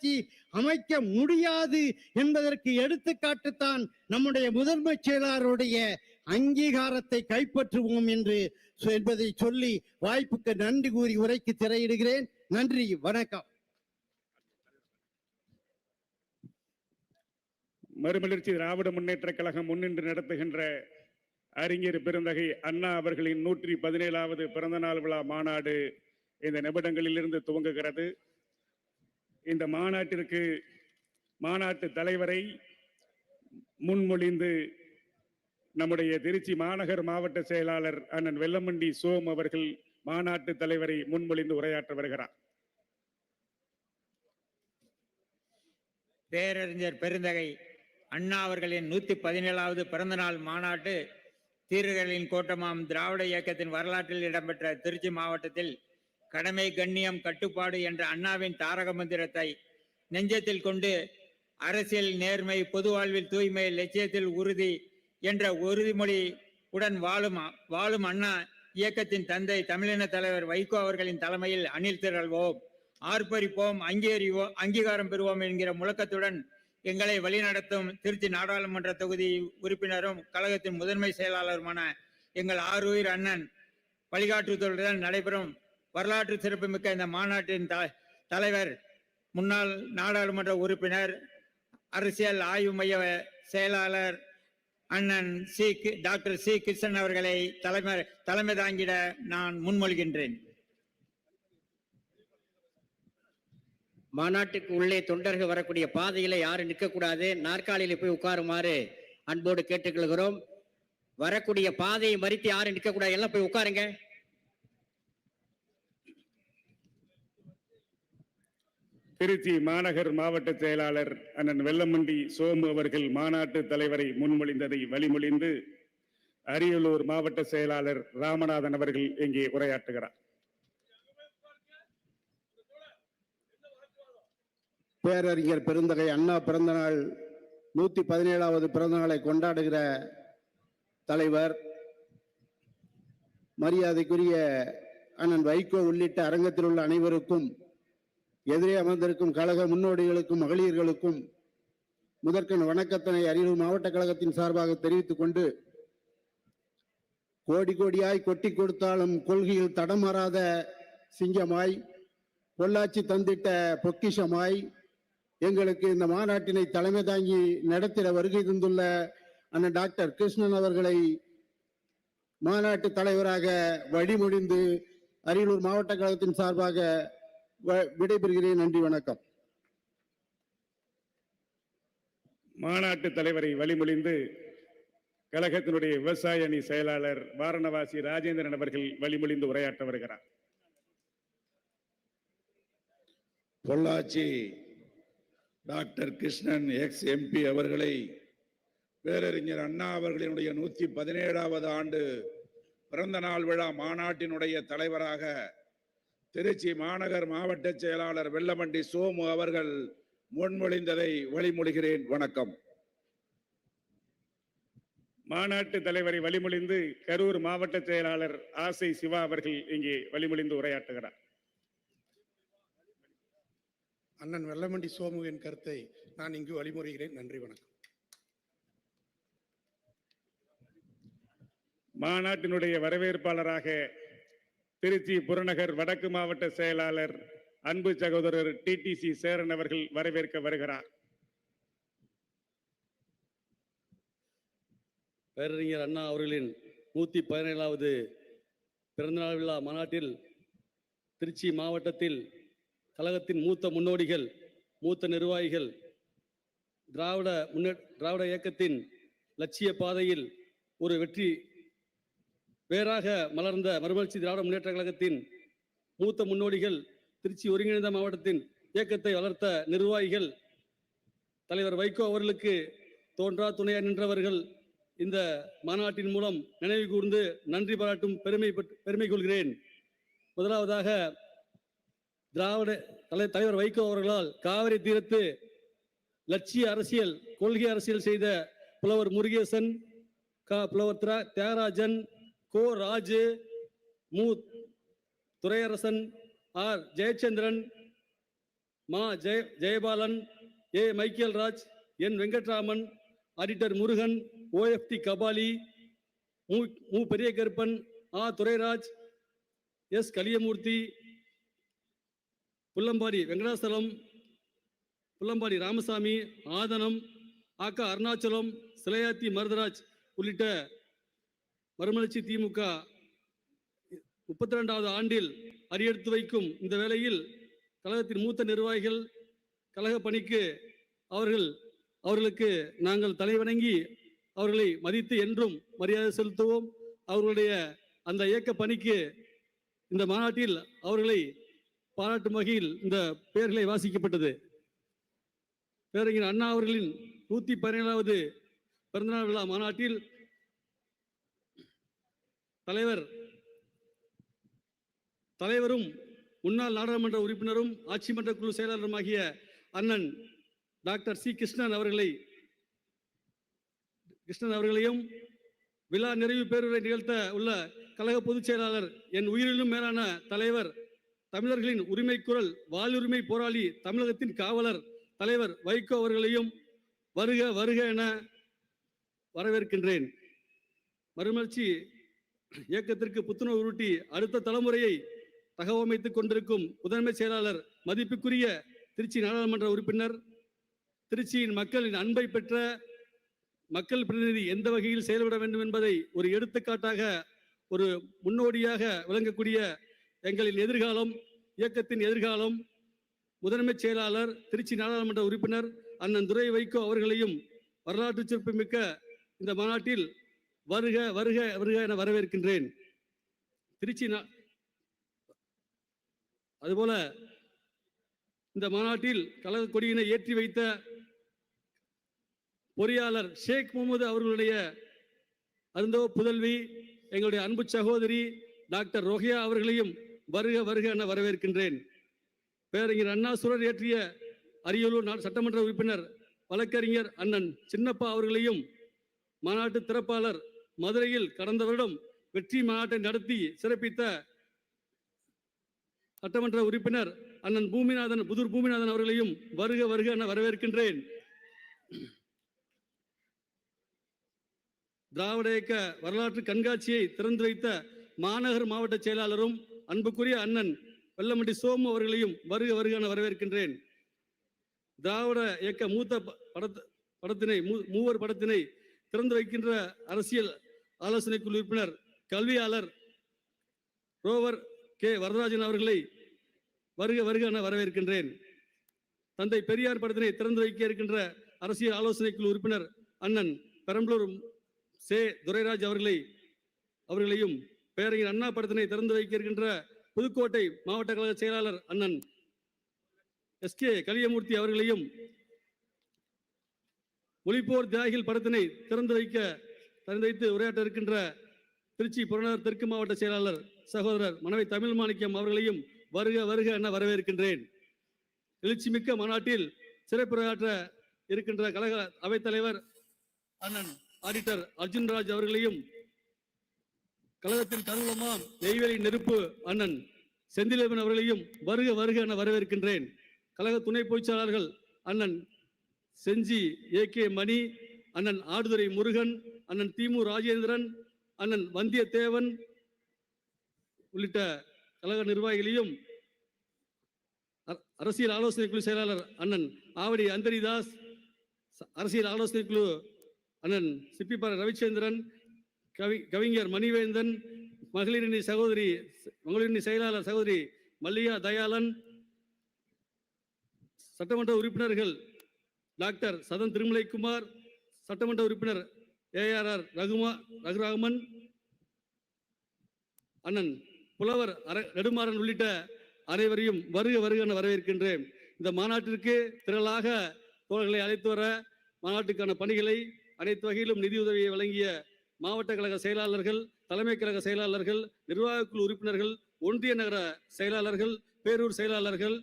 உள்ளாட்சி அமைக்க முடியாது என்பதற்கு எடுத்துக்காட்டுத்தான் நம்முடைய முதன்மை செயலாளருடைய அங்கீகாரத்தை கைப்பற்றுவோம் என்று என்பதை சொல்லி வாய்ப்புக்கு நன்றி கூறி உரைக்கு திரையிடுகிறேன். நன்றி வணக்கம். மறுமலர்ச்சி திராவிட முன்னேற்ற கழகம் முன்னின்று நடத்துகின்ற அறிஞர் பெருந்தகை அண்ணா அவர்களின் நூற்றி பதினேழாவது பிறந்தநாள் விழா மாநாடு இந்த நிமிடங்களிலிருந்து துவங்குகிறது. இந்த மாநாட்டிற்கு மாநாட்டு தலைவரை முன்மொழிந்து நம்முடைய திருச்சி மாநகர் மாவட்ட செயலாளர் அண்ணன் வெல்லமண்டி சோம் அவர்கள் மாநாட்டு தலைவரை முன்மொழிந்து உரையாற்ற வருகிறார். பேரறிஞர் பெருந்தகை அண்ணா அவர்களின் நூத்தி பதினேழாவது பிறந்தநாள் மாநாட்டு தீரர்களின் கோட்டமாம் திராவிட இயக்கத்தின் வரலாற்றில் இடம்பெற்ற திருச்சி மாவட்டத்தில் கடமை கண்ணியம் கட்டுப்பாடு என்ற அண்ணாவின் தாரக மந்திரத்தை நெஞ்சத்தில் கொண்டு அரசியல் நேர்மை பொது வாழ்வில் தூய்மை லட்சியத்தில் உறுதி என்ற உறுதிமொழி உடன் வாழும் வாழும் அண்ணா இயக்கத்தின் தந்தை தமிழின தலைவர் வைகோ அவர்களின் தலைமையில் அணில் திரள்வோம். ஆர்ப்பரிப்போம் அங்கீகரிவோம் அங்கீகாரம் பெறுவோம் என்கிற முழக்கத்துடன் எங்களை வழிநடத்தும் திருச்சி நாடாளுமன்ற தொகுதி உறுப்பினரும் கழகத்தின் முதன்மை செயலாளருமான எங்கள் ஆறுயிர் அண்ணன் வழிகாட்டுதலுடன் நடைபெறும் வரலாற்று சிறப்புமிக்க இந்த மாநாட்டின் த- தலைவர் முன்னாள் நாடாளுமன்ற உறுப்பினர் அரசியல் ஆய்வு மைய செயலாளர் அண்ணன் சி. Doctor C. கிருஷ்ணன் அவர்களை தலைமை தலைமை தாங்கிட நான் முன்மொழிகின்றேன். மாநாட்டுக்கு உள்ளே தொண்டர்கள் வரக்கூடிய பாதையில யாரும் நிற்கக்கூடாது. நாற்காலியில போய் உட்காருமாறு அன்போடு கேட்டுக்கொள்கிறோம். வரக்கூடிய பாதையை மறித்து யாரும் நிற்கக்கூடாது. எல்லாம் போய் உட்காருங்க. திருச்சி மாநகர் மாவட்ட செயலாளர் அண்ணன் வெல்லமண்டி சோமு அவர்கள் மாநாட்டு தலைவரை முன்மொழிந்ததை வழிமொழிந்து அரியலூர் மாவட்ட செயலாளர் ராமநாதன் அவர்கள் இங்கே உரையாற்றுகிறார். பேரறிஞர் பெருந்தகை அண்ணா பிறந்தநாள் நூத்தி பதினேழாவது பிறந்தநாளை கொண்டாடுகிற தலைவர் மரியாதைக்குரிய அண்ணன் வைகோ உள்ளிட்ட அரங்கத்தில் உள்ள அனைவருக்கும் எதிரே அமர்ந்திருக்கும் கழக முன்னோடிகளுக்கும் மகளிர்களுக்கும் முதற்கண் வணக்கத்தினை அரியலூர் மாவட்ட கழகத்தின் சார்பாக தெரிவித்துக் கொண்டு கோடி கோடியாய் கொட்டி கொடுத்தாலும் கொள்கையில் தடமாறாத சிங்கமாய் பொள்ளாச்சி தந்திட்ட பொக்கிஷமாய் எங்களுக்கு இந்த மாநாட்டினை தலைமை தாங்கி நடத்திட வருகை தந்துள்ள அண்ணன் டாக்டர் கிருஷ்ணன் அவர்களை மாநாட்டு தலைவராக வழிமொழிந்து அரியலூர் மாவட்ட கழகத்தின் சார்பாக விடைபெறுகிறேன். நன்றி வணக்கம். மாநாட்டு தலைவரை வழிமொழிந்து கழகத்தினுடைய விவசாய அணி செயலாளர் வாரணவாசி ராஜேந்திரன் அவர்கள் வழிமொழிந்து உரையாற்ற வருகிறார். Pollachi doctor Krishnan ex MP அவர்களை பேரறிஞர் அண்ணா அவர்களினுடைய நூத்தி பதினேழாவது ஆண்டு பிறந்த நாள் விழா மாநாட்டினுடைய தலைவராக திருச்சி மாநகர் மாவட்ட செயலாளர் வெல்லமண்டி சோமு அவர்கள் முன்மொழிந்ததை வழிமொழிகிறேன். வணக்கம். மாநாட்டு தலைவரை வழிமொழிந்து கரூர் மாவட்ட செயலாளர் ஆசை சிவா அவர்கள் இங்கே வழிமொழிந்து உரையாற்றுகிறார். அண்ணன் வெள்ளமண்டி சோமுவின் கருத்தை நான் இங்கு வழிமுறைகிறேன். நன்றி வணக்கம். மாநாட்டினுடைய வரவேற்பாளராக திருச்சி புறநகர் வடக்கு மாவட்ட செயலாளர் அன்பு சகோதரர் டிடிசி சேரன் அவர்கள் வரவேற்க வருகிறார். பேரறிஞர் அண்ணா அவர்களின் நூற்றி பதினேழாவது பிறந்தநாள் விழா மாநாட்டில் திருச்சி மாவட்டத்தில் கழகத்தின் மூத்த முன்னோடிகள் மூத்த நிர்வாகிகள் திராவிட முன்னே திராவிட இயக்கத்தின் லட்சிய பாதையில் ஒரு வெற்றி வேறாக மலர்ந்த மறுமலர்ச்சி திராவிட முன்னேற்ற கழகத்தின் மூத்த முன்னோடிகள் திருச்சி ஒருங்கிணைந்த மாவட்டத்தின் இயக்கத்தை வளர்த்த நிர்வாகிகள் தலைவர் வைகோ அவர்களுக்கு தோன்றா துணையாக நின்றவர்கள் இந்த மாநாட்டின் மூலம் நினைவு கூர்ந்து நன்றி பாராட்டும் பெருமை பெருமை கொள்கிறேன். முதலாவதாக திராவிட தலை தலைவர் வைகோ அவர்களால் காவிரி தீரத்து லட்சிய அரசியல் கொள்கை அரசியல் செய்த புலவர் முருகேசன் புலவர் தியாகராஜன் கோ ராஜு மு. துரையரசன் ஆர். ஜெயச்சந்திரன் மா. Jaya Jayabalan A. Michael Raj N Venkatraman auditor Murugan OFT Kabali மு. மு. பெரிய கருப்பன் ஆ. துரைராஜ் எஸ். கலியமூர்த்தி புல்லம்பாடி வெங்கடாசலம் புல்லம்பாடி ராமசாமி ஆதனம் ஆக்கா அருணாச்சலம் சிலையாத்தி மருதராஜ் உள்ளிட்ட மறுமலர்ச்சி திமுக முப்பத்தி ரெண்டாவது ஆண்டில் அறியெடுத்து வைக்கும் இந்த வேளையில் கழகத்தின் மூத்த நிர்வாகிகள் கழக பணிக்கு அவர்கள் அவர்களுக்கு நாங்கள் தலைவணங்கி அவர்களை மதித்து என்றும் மரியாதை செலுத்துவோம். அவர்களுடைய அந்த இயக்க பணிக்கு இந்த மாநாட்டில் அவர்களை பாராட்டும் வகையில் இந்த பெயர்களை வாசிக்கப்பட்டது. பேரறிஞர் அண்ணா அவர்களின் நூத்தி பதினேழாவது பிறந்தநாள் விழா மாநாட்டில் தலைவர். தலைவரும் முன்னாள் நாடாளுமன்ற உறுப்பினரும் ஆட்சி மன்ற குழு செயலாளருமாகிய அண்ணன் டாக்டர் சி. கிருஷ்ணன் அவர்களை கிருஷ்ணன் அவர்களையும் விழா நிறைவு பேருரை நிகழ்த்த உள்ள கழக பொதுச் செயலாளர் என் உயிரிலும் மேலான தலைவர் தமிழர்களின் உரிமை குரல் வாளுரிமை போராளி தமிழகத்தின் காவலர் தலைவர் வைகோ அவர்களையும் வருக வருக என வரவேற்கின்றேன். மறுமலர்ச்சி இயக்கத்திற்கு புத்துணர்வு ஊட்டி அடுத்த தலைமுறையை தகவமைத்துக் கொண்டிருக்கும் முதன்மை செயலாளர் மதிப்புக்குரிய திருச்சி நாடாளுமன்ற உறுப்பினர் திருச்சியின் மக்களின் அன்பை பெற்ற மக்கள் பிரதிநிதி எந்த வகையில் செயல்பட வேண்டும் என்பதை ஒரு எடுத்துக்காட்டாக ஒரு முன்னோடியாக விளங்கக்கூடிய எங்களின் எதிர்காலம் இயக்கத்தின் எதிர்காலம் முதன்மை செயலாளர் திருச்சி நாடாளுமன்ற உறுப்பினர் அண்ணன் துரை வைகோ அவர்களையும் வரலாற்று சிறப்புமிக்க இந்த மாநாட்டில் வருக வருக வருக என வரவேற்கின்றேன். திருச்சி அதுபோல இந்த மாநாட்டில் கழக கொடியினை ஏற்றி வைத்த பொறியாளர் ஷேக் முகமது அவர்களுடைய அருந்தோ புதல்வி எங்களுடைய அன்பு சகோதரி டாக்டர் ரோஹியா அவர்களையும் வருக வருக என வரவேற்கின்றேன். பேரறிஞர் அண்ணா சுரர் ஏற்றிய அரியலூர் நா- சட்டமன்ற உறுப்பினர் வழக்கறிஞர் அண்ணன் சின்னப்பா அவர்களையும் மாநாட்டு திறப்பாளர் மதுரையில் கடந்த வருடம் வெற்றி மாநாட்டை நடத்தி சிறப்பித்த சட்டமன்ற உறுப்பினர் அண்ணன் பூமிநாதன் புதூர் பூமிநாதன் அவர்களையும் வருக வருக என வரவேற்கின்றேன். திராவிட இயக்க வரலாற்று கண்காட்சியை திறந்து வைத்த மாநகர் மாவட்ட செயலாளரும் அன்புக்குரிய அண்ணன் வெள்ளமண்டி சோமு அவர்களையும் வருக வருக என வரவேற்கின்றேன். திராவிட இயக்க மூத்த ப- படத் படத்தினை மூ- மூவர் படத்தினை திறந்து வைக்கின்ற அரசியல் ஆலோசனை குழு உறுப்பினர் கல்வியாளர் ரோவர் கே. வரதராஜன் அவர்களை வருக வருக என வரவேற்கின்றேன். தந்தை பெரியார் படத்தினை திறந்து வைக்க இருக்கின்ற அரசியல் ஆலோசனை குழு உறுப்பினர் அண்ணன் பெரம்பலூர் சே. துரைராஜ் அவர்களை அவர்களையும் பேரறிஞர் அண்ணா படத்தினை திறந்து வைக்க இருக்கின்ற புதுக்கோட்டை மாவட்ட கழக செயலாளர் அண்ணன் எஸ். கே. கலியமூர்த்தி அவர்களையும் ஒளிப்போர் தியாகிகள் படத்தினை திறந்து வைக்க திறந்து வைத்து உரையாற்ற இருக்கின்ற திருச்சி புறநகர் தெற்கு மாவட்ட செயலாளர் சகோதரர் மனைவி தமிழ் மாணிக்கம் அவர்களையும் வருக வருக என வரவேற்கின்றேன். எழுச்சிமிக்க மாநாட்டில் சிறப்புரையாற்ற இருக்கின்ற கழக அவைத்தலைவர் அண்ணன் ஆடிட்டர் அர்ஜுன்ராஜ் அவர்களையும் கழகத்தின் கருவமாம் நெய்வேலி நெருப்பு அண்ணன் செந்திலேவன் அவர்களையும் வருக வருக என வரவேற்கின்றேன். கழக துணை பொதுச்செயலாளர்கள் அண்ணன் செஞ்சி ஏ கே மணி அண்ணன் ஆடுதுறை முருகன் அண்ணன் திமு ராஜேந்திரன் அண்ணன் வந்தியத்தேவன் உள்ளிட்ட கழக நிர்வாகிகளையும் அரசியல் ஆலோசனை குழு செயலாளர் அண்ணன் ஆவடி அந்தரிதாஸ் அரசியல் ஆலோசனை குழு அண்ணன் சிப்பிப்பாறை ரவிச்சந்திரன் கவி கவிஞர் மணிவேந்தன் மகளிரணி சகோதரி மகளிரணி செயலாளர் சகோதரி மல்லிகா தயாளன் சட்டமன்ற உறுப்பினர்கள் டாக்டர் சதன் திருமலைக்குமார் சட்டமன்ற உறுப்பினர் ஏஆர்ஆர் ரகுமா ரகுராமன் அண்ணன் புலவர் நெடுமாறன் உள்ளிட்ட அனைவரையும் வருக வருக என வரவேற்கின்றேன். இந்த மாநாட்டிற்கு திரளாக தோழர்களை அழைத்து வர மாநாட்டுக்கான பணிகளை அனைத்து வகையிலும் நிதியுதவியை வழங்கிய மாவட்ட கழக செயலாளர்கள் தலைமை கழக செயலாளர்கள் நிர்வாகக்குழு உறுப்பினர்கள் ஒன்றிய நகர செயலாளர்கள் பேரூர் செயலாளர்கள்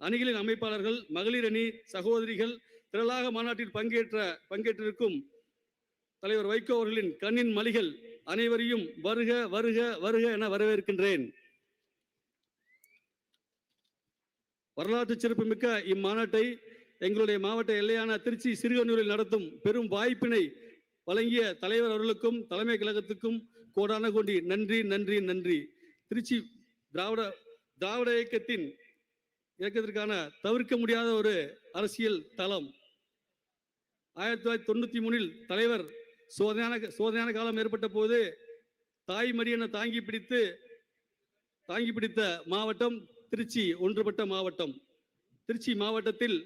அணிகளின் அமைப்பாளர்கள் மகளிர் அணி சகோதரிகள் திரளாக மாநாட்டில் பங்கேற்ற பங்கேற்றிருக்கும் தலைவர் வைகோ அவர்களின் கண்ணின் மலிகள் அனைவரையும் வருக வருக வருக என வரவேற்கின்றேன். வரலாற்று சிறப்புமிக்க இம்மாநாட்டை எங்களுடைய மாவட்ட எல்லையான திருச்சி சிறுகனூரில் நடத்தும் பெரும் வாய்ப்பினை வழங்கிய தலைவர் அவர்களுக்கும் தலைமை கழகத்துக்கும் கோடான கோடி நன்றி நன்றி நன்றி. திருச்சி திராவிட திராவிட இயக்கத்தின் இயக்கத்திற்கான தவிர்க்க முடியாத ஒரு அரசியல் தளம். ஆயிரத்தி தொள்ளாயிரத்தி தொண்ணூத்தி மூணில் தலைவர் சோதனையான சோதனையான காலம் ஏற்பட்ட போது தாய் மரியனை தாங்கி பிடித்து தாங்கி பிடித்த மாவட்டம் திருச்சி ஒன்றுபட்ட மாவட்டம். திருச்சி மாவட்டத்தில்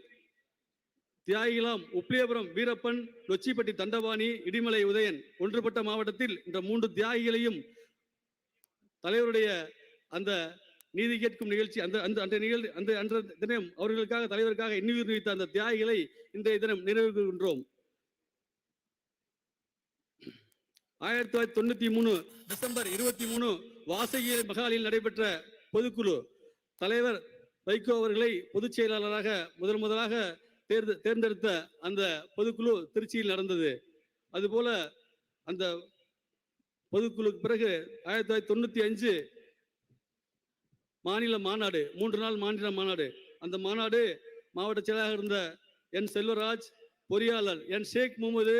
தியாகிலாம் உப்ளியபுரம் வீரப்பன் நொச்சிப்பட்டி தண்டபாணி இடிமலை உதயன் ஒன்றுபட்ட மாவட்டத்தில் இந்த மூன்று தியாகிகளையும் தலைவருடைய அந்த நீதி கேட்கும் நிகழ்ச்சி அந்த அந்த அந்த நிகழ்ச்சி அந்த அன்ற தினம் அவர்களுக்காக தலைவருக்காக இன்னுயிர் வைத்த அந்த தியாகிகளை இன்றைய தினம் நினைவு ஆயிரத்தி தொள்ளாயிரத்தி தொண்ணூத்தி மூணு டிசம்பர் இருபத்தி மூணு வாசகி மகாலில் நடைபெற்ற பொதுக்குழு தலைவர் வைகோ அவர்களை பொதுச் செயலாளராக முதல் முதலாக தேர்ந்து தேர்ந்தெடுத்த அந்த பொதுக்குழு திருச்சியில் நடந்தது. அதுபோல அந்த பொதுக்குழுக்கு பிறகு ஆயிரத்தி தொள்ளாயிரத்தி தொண்ணூத்தி அஞ்சு மாநில மாநாடு மூன்று நாள் மாநில மாநாடு. அந்த மாநாடு மாவட்ட செயலாளராக இருந்த என் செல்வராஜ் பொறியாளர் என் ஷேக் முகமது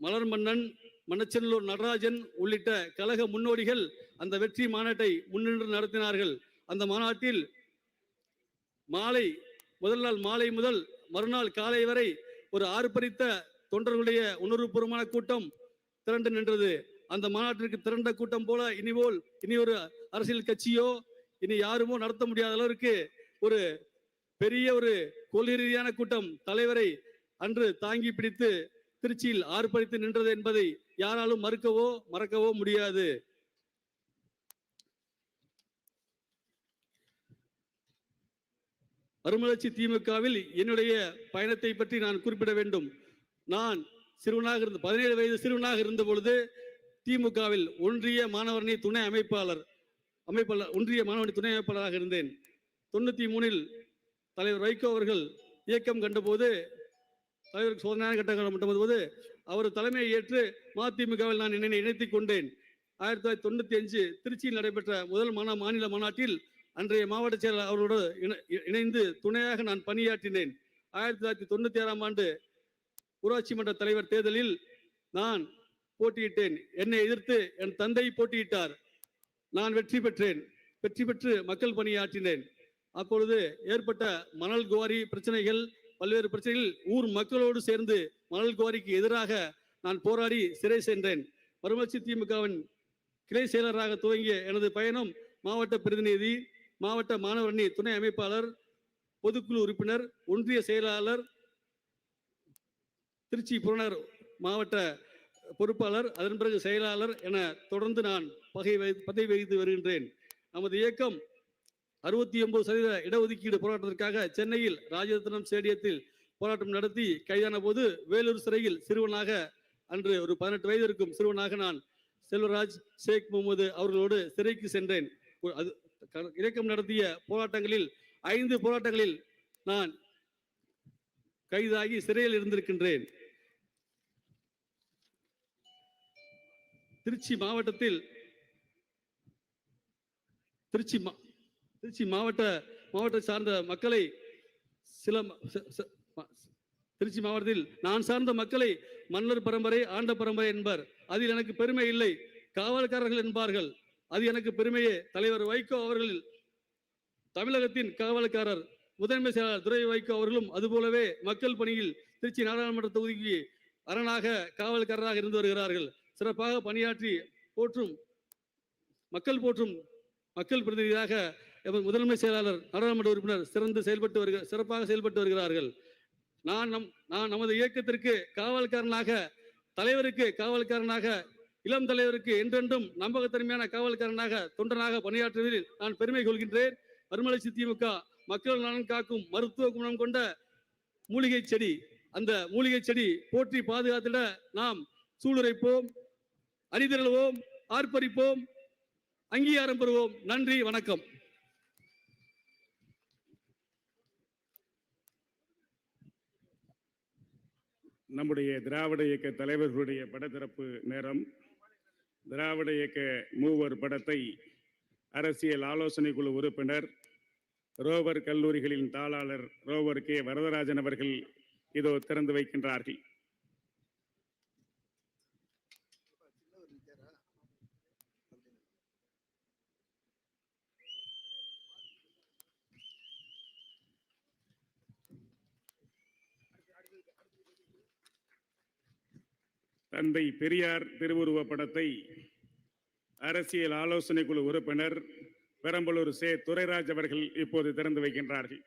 மலர் மன்னன் மணச்சநல்லூர் நடராஜன் உள்ளிட்ட கழக முன்னோடிகள் அந்த வெற்றி மாநாட்டை முன்னின்று நடத்தினார்கள். அந்த மாநாட்டில் மாலை முதல் நாள் மாலை முதல் மறுநாள் காலை வரை ஒரு ஆர்ப்பரித்த தொண்டர்களுடைய உணர்வுபூர்வமான கூட்டம் திரண்டு நின்றது. அந்த மாநாட்டிற்கு திரண்ட கூட்டம் போல இனிபோல் இனி ஒரு அரசியல் கட்சியோ இனி யாருமோ நடத்த முடியாத அளவிற்கு ஒரு பெரிய ஒரு கொள்கை ரீதியான கூட்டம் தலைவரை அன்று தாங்கி பிடித்து திருச்சியில் ஆர்ப்பரித்து நின்றது என்பதை யாராலும் மறுக்கவோ மறக்கவோ முடியாது. மறுமலர்ச்சி திமுகவில் என்னுடைய பயணத்தை பற்றி நான் குறிப்பிட வேண்டும். நான் சிறுவனாக இருந்த பதினேழு வயது சிறுவனாக இருந்த பொழுது திமுகவில் ஒன்றிய மாணவரணி துணை அமைப்பாளர் அமைப்பாளர் ஒன்றிய மாணவரணி துணை அமைப்பாளராக இருந்தேன். தொண்ணூத்தி மூணில் தலைவர் வைகோ அவர்கள் இயக்கம் கண்டபோது தலைவருக்கு சோதனையான கட்டங்கள் மட்டும்போது அவர் தலைமையை ஏற்று மதிமுகவில் நான் என்னை இணைத்துக் கொண்டேன். ஆயிரத்தி தொள்ளாயிரத்தி தொண்ணூத்தி அஞ்சு திருச்சியில் நடைபெற்ற முதல் மாநா மாநில மாநாட்டில் அன்றைய மாவட்ட செயலர் அவரோடு இணை- இணைந்து துணையாக நான் பணியாற்றினேன். ஆயிரத்தி தொள்ளாயிரத்தி தொண்ணூத்தி ஆறாம் ஆண்டு ஊராட்சி மன்ற தலைவர் தேர்தலில் நான் போட்டியிட்டேன். என்னை எதிர்த்து என் தந்தை போட்டியிட்டார். நான் வெற்றி பெற்றேன். வெற்றி பெற்று மக்கள் பணியாற்றினேன். அப்பொழுது ஏற்பட்ட மணல் குவாரி பிரச்சனைகள் பல்வேறு பிரச்சனைகள் ஊர் மக்களோடு சேர்ந்து மணல் குவாரிக்கு எதிராக நான் போராடி சிறை சென்றேன். மறுமலர்ச்சி திமுகவின் கிளை செயலராக துவங்கிய எனது பயணம் மாவட்ட பிரதிநிதி மாவட்ட மாணவரணி துணை அமைப்பாளர் பொதுக்குழு உறுப்பினர் ஒன்றிய செயலாளர் திருச்சி புறநகர் மாவட்ட பொறுப்பாளர் அதன் பிறகு செயலாளர் என தொடர்ந்து நான் பகை பதவி வகித்து வருகின்றேன். நமது இயக்கம் அறுபத்தி ஒன்பது சதவீத இடஒதுக்கீடு போராட்டத்திற்காக சென்னையில் ராஜரத்னம் ஸ்டேடியத்தில் போராட்டம் நடத்தி கைதான போது வேலூர் சிறையில் சிறுவனாக அன்று ஒரு பதினெட்டு வயது இருக்கும் சிறுவனாக நான் செல்வராஜ் ஷேக் முகமது அவர்களோடு சிறைக்கு சென்றேன். அது இயக்கம் நடத்திய போராட்டங்களில் ஐந்து போராட்டங்களில் நான் கைதாகி சிறையில் இருந்திருக்கின்றேன். திருச்சி மாவட்டத்தில் திருச்சி மா- திருச்சி மாவட்ட மாவட்ட சார்ந்த மக்களை சில ச- திருச்சி மாவட்டத்தில் நான் சார்ந்த மக்களை மன்னர் பரம்பரை ஆண்ட பரம்பரை என்பர். அதில் எனக்கு பெருமை இல்லை. காவல்காரர்கள் என்பார்கள். அது எனக்கு பெருமையே. தலைவர் வைகோ அவர்கள் தமிழகத்தின் காவல்காரர் முதன்மை செயலாளர் துரை வைகோ அவர்களும் அதுபோலவே மக்கள் பணியில் திருச்சி நாடாளுமன்ற தொகுதிக்கு அரணாக காவல்காரராக இருந்து வருகிறார்கள். சிறப்பாக பணியாற்றி போற்றும் மக்கள் போற்றும் மக்கள் பிரதிநிதியாக முதன்மை செயலாளர் நாடாளுமன்ற உறுப்பினர் சிறந்து செயல்பட்டு வருக சிறப்பாக செயல்பட்டு வருகிறார்கள். நான் நம் நான் நமது இயக்கத்திற்கு காவல்காரனாக தலைவருக்கு காவல்காரனாக இளம் தலைவருக்கு என்றென்றும் நம்பகத்தன்மையான காவல்காரனாக தொண்டனாக பணியாற்றுவதில் நான் பெருமை கொள்கின்றேன். மறுமலர்ச்சி திமுக மக்கள் நலன் காக்கும் மருத்துவ குணம் கொண்ட மூலிகை செடி அந்த மூலிகை செடி போற்றி பாதுகாத்திட நாம் சூளுரைப்போம் அணிதிரளுவோம் ஆர்ப்பரிப்போம் அங்கீகாரம் பெறுவோம். நன்றி வணக்கம். நம்முடைய திராவிட இயக்க தலைவர்களுடைய படத்திறப்பு நேரம். திராவிட இயக்க மூவர் படத்தை அரசியல் ஆலோசனை குழு உறுப்பினர் ரோவர் கல்லூரிகளின் தாளாளர் ரோவர் கே. வரதராஜன் அவர்கள் இதோ திறந்து வைக்கின்றார்கள். தந்தை பெரியார் திருவுருவ படத்தை அரசியல் ஆலோசனை குழு உறுப்பினர் பெரம்பலூர் சே. துரைராஜ் அவர்கள் இப்போது திறந்து வைக்கின்றார்கள்.